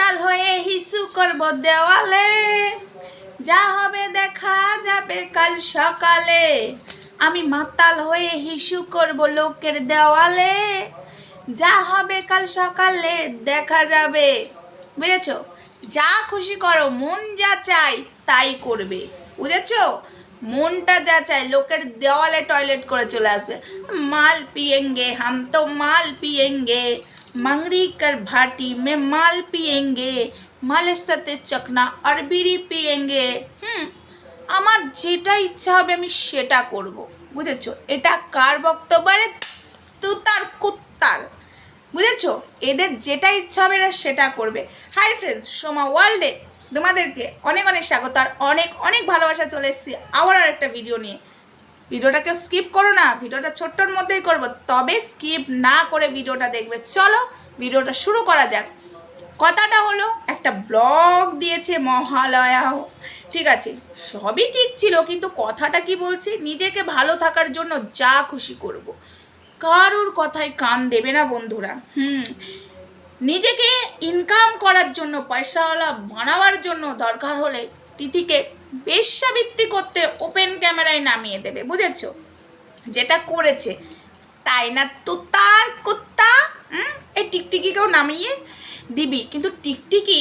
মাতাল হয়ে হিসু করব দেওয়ালে। যা হবে দেখা যাবে কাল সকালে। আমি মাতাল হয়ে হিসু করব লোকের দেওয়ালে। যা হবে কাল সকালে দেখা যাবে। বুঝেছ? যা খুশি করো, মন যা চাই তাই করবে। বুঝেছ? মনটা যা চাই লোকের দেওয়ালে টয়লেট করে চলে আসবে। মাল পিয়েঙ্গে হাম তো মাল পিয়েঙ্গে। মাংরি কর ভাটি মে মাল পিয়েঙ্গে মালের সাথে চকনা আর বিড়ি পিয়েঙ্গে হুম আমার যেটা ইচ্ছা হবে আমি সেটা করব বুঝেছ এটা কার বক্তব্য আরে তুতার কুত্তার বুঝেছ এদের যেটা ইচ্ছা হবে এরা সেটা করবে হাই ফ্রেন্ডস সোমা ওয়ার্ল্ডে তোমাদেরকে অনেক অনেক স্বাগত আর অনেক অনেক ভালোবাসা চলে এসেছি আবার আর একটা ভিডিও নিয়ে। ভিডিওটাকে স্কিপ করো না, ভিডিওটা ছোট্টর মধ্যেই করব। তবে স্কিপ না করে ভিডিওটা দেখবে। চলো, ভিডিওটা শুরু করা যাক। কথাটা হলো, একটা ব্লগ দিয়েছে মহালয়া। ঠিক আছে, সবই ঠিক ছিল, কিন্তু কথাটা কি বলছি? নিজেকে ভালো থাকার জন্য যা খুশি করব। কারোর কথায় কান দেবে না বন্ধুরা। হুম, নিজেকে ইনকাম করার জন্য, পয়সাওয়ালা বানাবার জন্য দরকার হলে তিথিকে বেশ্যাবৃত্তি করতে ওপেন ক্যামেরায় নামিয়ে দেবে, বুঝেছ? যেটা করেছে, তাই না? তো তার কুত্তা এই টিকটিকিকেও নামিয়ে দিবি। কিন্তু টিকটিকি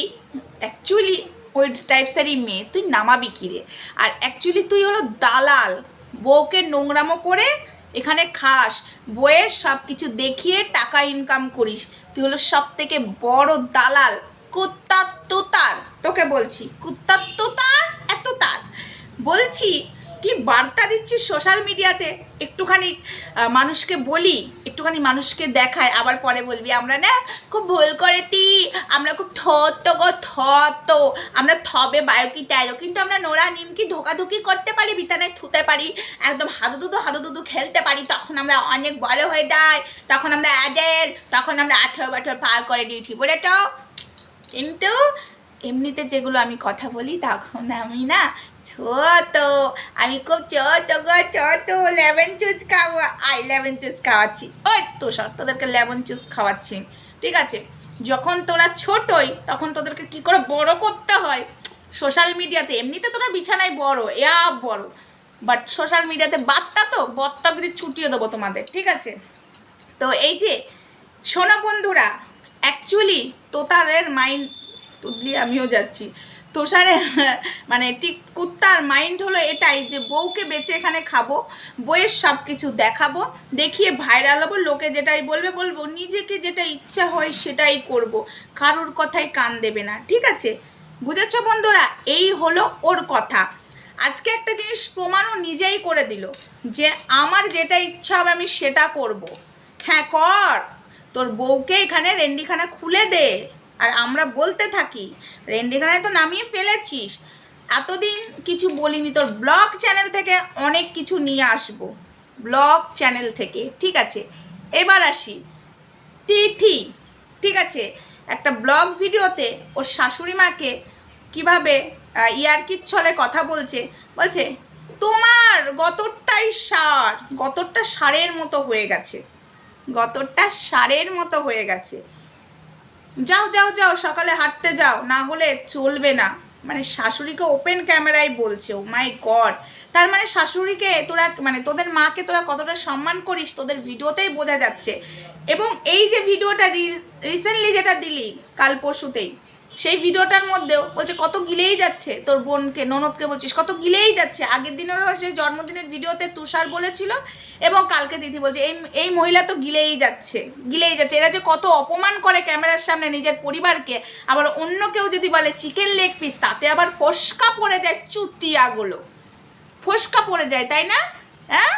অ্যাকচুয়ালি ওই টাইপসেরই মেয়ে, তুই নামাবি কিরে? আর অ্যাকচুয়ালি তুই হলো দালাল, বউকে নোংরামো করে এখানে খাস বইয়ের সব কিছু দেখিয়ে টাকা ইনকাম করিস। তুই হলো সব থেকে বড় দালাল। কুত্তা তোতার তোকে বলছি কুত্তা তোতার এত তার। বলছি, কি বার্তা দিচ্ছি সোশ্যাল মিডিয়াতে একটুখানি মানুষকে বলি, একটুখানি মানুষকে দেখায়, আবার পরে বলবি, আমরা না খুব ভুল করেতি আমরা খুব থত গো, থত। আমরা থবে, বায়কি তেরো কিন্তু আমরা নোরা নিমকি, ধোকাধুকি করতে পারি বিতানায় থুতে পারি, একদম হাদুদুদু হাদুদুদু খেলতে পারি, তখন আমরা অনেক বড় হয়ে যাই, তখন আমরা অ্যাডেল তখন আমরা আঠেরো বছর পার করে ডিউটি বলে তো কিন্তু এমনিতে যেগুলো আমি কথা বলি তখন আমি না ছোট, আমি খুব ছোট গো, ছোট লেমন জুস খাওয়া, আই লেমন জুস খাওয়াচ্ছি। ওই তো সর, তোদেরকে লেমন জুস খাওয়াচ্ছি, ঠিক আছে? যখন তোরা ছোটই, তখন তোদেরকে কি করে বড় করতে হয়? সোশ্যাল মিডিয়াতে এমনিতে তোরা বিছানায় বড় এয়া বড় বাট সোশ্যাল মিডিয়াতে বার্তা তো বত্তাগিরি ছুটিয়ে দেবো তোমাদের, ঠিক আছে? তো এই যে, শোনো বন্ধুরা অ্যাকচুয়ালি তোতারের মাইন্ড তুদলি আমিও যাচ্ছি। তোষারের মানে ঠিক কুত্তার মাইন্ড হলো এটাই যে বউকে বেঁচে এখানে খাব, বইয়ের সব কিছু দেখাবো, দেখিয়ে ভাইরাল হব, লোকে যেটাই বলবে বলব, নিজেকে যেটা ইচ্ছা হয় সেটাই করব। কারোর কথায় কান দেবে না, ঠিক আছে? বুঝেছ বন্ধুরা? এই হলো ওর কথা। আজকে একটা জিনিস প্রমাণও নিজেই করে দিল, যে আমার যেটা ইচ্ছা হবে আমি সেটা করব। হ্যাঁ কর। তোর বউকে এখানে রেন্ডিখানা খুলে দে। আর আমরা বলতে থাকি, রেন্ডিখানায় তো নামিয়ে ফেলেছিস। এতদিন কিছু বলিনি, তোর ব্লগ চ্যানেল থেকে অনেক কিছু নিয়ে আসব। ব্লগ চ্যানেল থেকে, ঠিক আছে? এবার আসি। তিথি, ঠিক আছে? একটা ব্লগ ভিডিওতে ওর শাশুড়ি মাকে কীভাবে ইয়ারকির ছলে কথা বলছে বলছে, তোমার গতরটাই সার, গতরটা সারের মতো হয়ে গেছে। গতরটা সারের মতো হয়ে গেছে। যাও যাও যাও, সকালে হাঁটতে যাও, না হলে চলবে না। মানে শাশুড়িকে ওপেন ক্যামেরায় বলছে ও মাই গড তার মানে শাশুড়িকে তোরা মানে তোদের মাকে তোরা কতটা সম্মান করিস, তোদের ভিডিওতেই বোঝা যাচ্ছে। এবং এই যে ভিডিওটা রিসেন্টলি যেটা দিলি, কাল পরশুতেই সেই ভিডিওটার মধ্যেও বলছে, কত গিলেই যাচ্ছে তোর বোনকে, ননদকে বলছিস, কত গিলেই যাচ্ছে। আগের দিনেরও সেই জন্মদিনের ভিডিওতে তুষার বলেছিল এবং কালকে দিদি বলছে, এই এই মহিলা তো গিলেই যাচ্ছে গিলেই যাচ্ছে। এরা যে কত অপমান করে ক্যামেরার সামনে নিজের পরিবারকে, আবার অন্য কেউ যদি বলে চিকেন লেগ পিস, তাতে আবার ফসকা পড়ে যায় চুতিয়াগুলো ফসকা পড়ে যায়, তাই না? হ্যাঁ?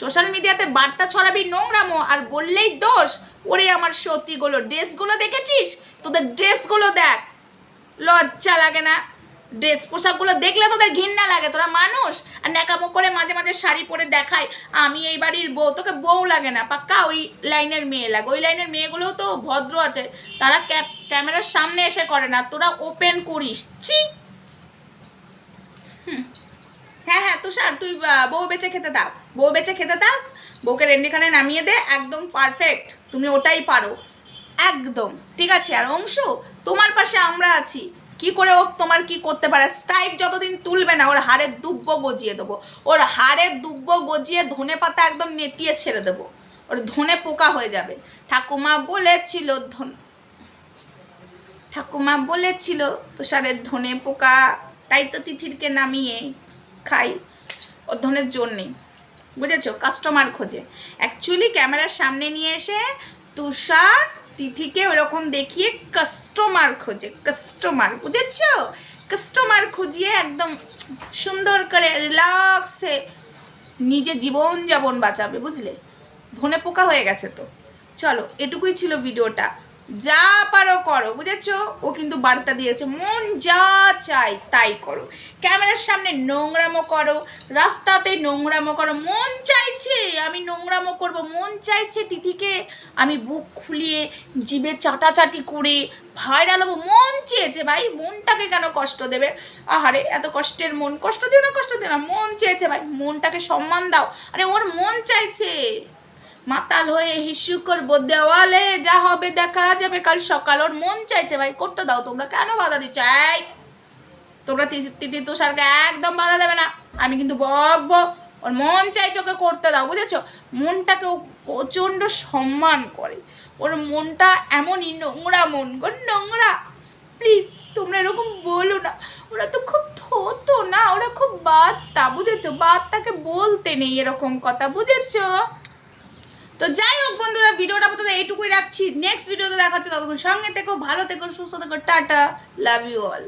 সোশ্যাল মিডিয়াতে বার্তা ছড়াবি নোংরামো আর বললেই দোষ। ওরে আমার সতীগুলো, ড্রেসগুলো দেখেছিস? তোদের ড্রেসগুলো দেখ। লজ্জা লাগে না। ড্রেস পোশাকগুলো দেখলে তোদের ঘৃণা লাগে, তোরা মানুষ। আর ন্যাকামো করে মাঝে মাঝে শাড়ি পরে দেখায় আমি এই বাড়ির বউ, তোকে বউ লাগে না, পাক্কা? ওই লাইনের মেয়ে লাগে। ওই লাইনের মেয়েগুলোও তো ভদ্র আছে, তারা ক্যামেরার সামনে এসে করে না, তোরা ওপেন করিস। চি হ্যাঁ হ্যাঁ তুষার, তুই বউ বেচে খেতে দাও। বউ বেচে খেতে দাও, বউকে রেন্ডিখানে নামিয়ে দে, একদম পারফেক্ট তুমি ওটাই পারো। একদম, ঠিক আছে? আর অংশু, তোমার পাশে আমরা আছি। কি করে ও তোমার কি করতে পারে? স্ট্রাইক যতদিন তুলবে না, ওর হাড়ের দুব্ব গজিয়ে দেবো। ওর হাড়ের দুব্ব গজিয়ে ধনে পাতা একদম নেতিয়ে ছেড়ে দেবো। ওর ধনে পোকা হয়ে যাবে। ঠাকুমা বলেছিল ধন ঠাকুমা বলেছিল তুষারের ধনে পোকা। তাই তো তিথিরকে নামিয়ে খাই। জোর নেই। বুঝেছ? কাস্টমার খোঁজে। অ্যাকচুয়ালি ক্যামেরার সামনে নিয়ে এসে তুষার তিথিকে ওরকম দেখিয়ে কাস্টমার খোঁজে। কাস্টমার বুঝেছ? কাস্টমার খুঁজিয়ে একদম সুন্দর করে রিল্যাক্সে নিজে জীবন যাপন বাঁচাবে, বুঝলে? ধনে পোকা হয়ে গেছে তো। চলো, এটুকুই ছিল ভিডিওটা যা পারো করো, বুঝেছ? ও কিন্তু বার্তা দিয়েছে, মন যা চাই তাই করো। ক্যামেরার সামনে নোংরামো করো, রাস্তাতে নোংরামো করো, মন চাইছে, আমি নোংরামো করব, মন চাইছে তিথিকে আমি বুক খুলিয়ে, জিভে চাটাচাটি করে ভাইরাল হব, মন চেয়েছে ভাই, মনটাকে কেন কষ্ট দেবে? আহারে, এত কষ্টের মন, কষ্ট দিও না, কষ্ট দিও না, মন চেয়েছে ভাই, মনটাকে সম্মান দাও। আরে ওর মন চাইছে। মাতাল হয়ে হিসু করব দেওয়ালে যা হবে দেখা যাবে। কাল সকাল ওর মন চাইছে ভাই, করতে দাও, তোমরা কেন বাধা দিচ্ছ? এই, তোমরা তি- তিথি তুষারকে একদম বাধা দেবে না। আমি কিন্তু বকব। ওর মন চাইছে ওকে করতে দাও, বুঝেছ? মনটাকে প্রচণ্ড সম্মান করে। ওর মনটা এমনই নোংরা মন গো, নোংরা। প্লিজ, তোমরা এরকম বলো না। ওরা তো খুব থতো না, ওরা খুব বার্তা বুঝেছ? বার্তাকে বলতে নেই এরকম কথা, বুঝেছ? তো যাই হোক বন্ধুরা, ভিডিওটা আপাতত এইটুকুই রাখছি। নেক্সট ভিডিওতে দেখাচ্ছি ততক্ষণ সঙ্গে থেকো, ভালো থেকো, সুস্থ থেকো, টাটা লাভ ইউ অল